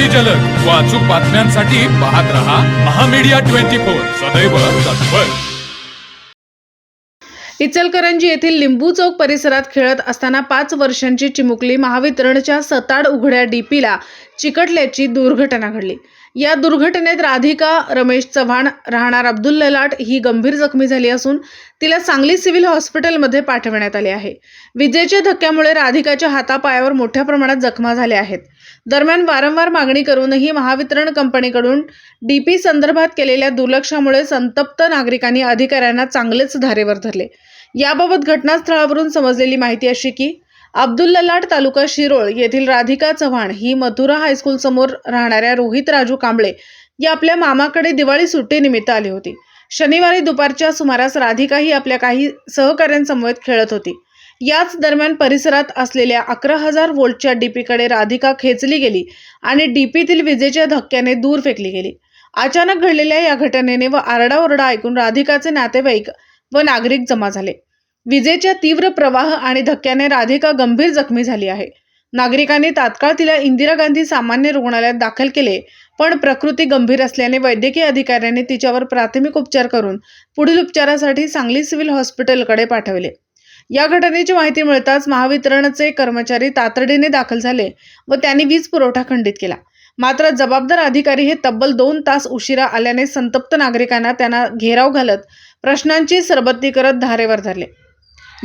अति जलद. व अचूक बातम्यांसाठी पाहत रहा महामीडिया ट्वेंटी फोर. सदैव तत्पर. इचलकरंजी येथील लिंबू चौक परिसरात खेळत असताना पाच वर्षांची चिमुकली महावितरणच्या सताड उघड्या डीपीला चिकटल्याची दुर्घटना घडली. या दुर्घटनेत राधिका रमेश चव्हाण राहणार अब्दुल ललाट ही गंभीर जखमी झाली असून तिला सांगली सिव्हिल हॉस्पिटलमध्ये पाठवण्यात आले आहे. विजेच्या धक्क्यामुळे राधिकाच्या हातापायावर मोठ्या प्रमाणात जखमा झाल्या आहेत. दरम्यान वारंवार मागणी करूनही महावितरण कंपनीकडून डीपी संदर्भात केलेल्या दुर्लक्षामुळे संतप्त नागरिकांनी अधिकाऱ्यांना चांगलेच धारेवर धरले. याबाबत घटनास्थळावरून समजलेली माहिती अशी की अब्दुल ललाट तालुका शिरोळ येथील राधिका चव्हाण ही मथुरा हायस्कूल समोर राहणाऱ्या रोहित राजू कांबळे या आपल्या मामाकडे दिवाळी सुट्टीनिमित्त आली होती. शनिवारी दुपारच्या सुमारास राधिका ही आपल्या काही सहकाऱ्यांसमवेत खेळत होती. याच दरम्यान परिसरात असलेल्या अकरा हजार वोल्टच्या डीपीकडे राधिका खेचली गेली आणि डीपीतील विजेच्या धक्क्याने दूर फेकली गेली. अचानक घडलेल्या या घटनेने व आरडाओरडा ऐकून राधिकाचे नातेवाईक व नागरिक जमा झाले. विजेच्या तीव्र प्रवाह आणि धक्क्याने राधिका गंभीर जखमी झाली आहे. नागरिकांनी तात्काळ तिला इंदिरा गांधी सामान्य रुग्णालयात दाखल केले पण प्रकृती गंभीर असल्याने वैद्यकीय अधिकाऱ्यांनी तिच्यावर प्राथमिक उपचार करून पुढील उपचारासाठी सांगली सिव्हिल हॉस्पिटलकडे पाठवले. या घटनेची माहिती मिळताच महावितरणचे कर्मचारी तातडीने दाखल झाले व त्यांनी वीज पुरवठा खंडित केला. मात्र जबाबदार अधिकारी हे तब्बल दोन तास उशिरा आल्याने संतप्त नागरिकांना त्यांना घेराव घालत प्रश्नांची सरबत्ती करत धारेवर धरले.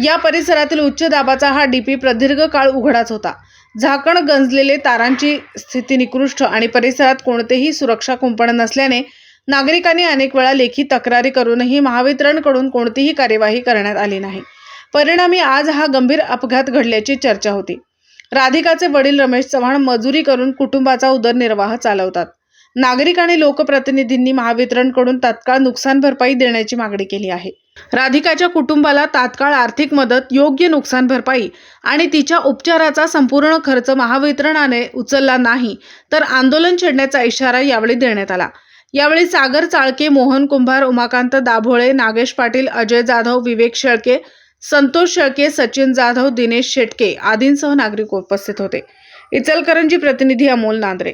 या परिसरातील उच्च दाबाचा हा डीपी प्रदीर्घ काळ उघडाच होता. झाकण गंजलेले तारांची स्थिती निकृष्ट आणि परिसरात कोणतेही सुरक्षा कुंपण नसल्याने नागरिकांनी अनेक वेळा लेखी तक्रारी करूनही महावितरणकडून कोणतीही कार्यवाही करण्यात आली नाही. परिणामी आज हा गंभीर अपघात घडल्याची चर्चा होती. राधिकाचे वडील रमेश चव्हाण मजुरी करून कुटुंबाचा उदरनिर्वाह चालवतात. नागरिक आणि लोकप्रतिनिधींनी महावितरणकडून तात्काळ नुकसान भरपाई देण्याची मागणी केली आहे. राधिकाच्या कुटुंबाला तात्काळ आर्थिक मदत योग्य नुकसान भरपाई आणि तिच्या उपचाराचा संपूर्ण खर्च महावितरणाने उचलला नाही तर आंदोलन छेडण्याचा इशारा यावेळी देण्यात आला. यावेळी सागर चाळके मोहन कुंभार उमाकांत दाभोळे नागेश पाटील अजय जाधव विवेक शेळके संतोष शेळके सचिन जाधव दिनेश शेटके आदींसह नागरिक उपस्थित होते. इचलकरंजी प्रतिनिधी अमोल नांद्रे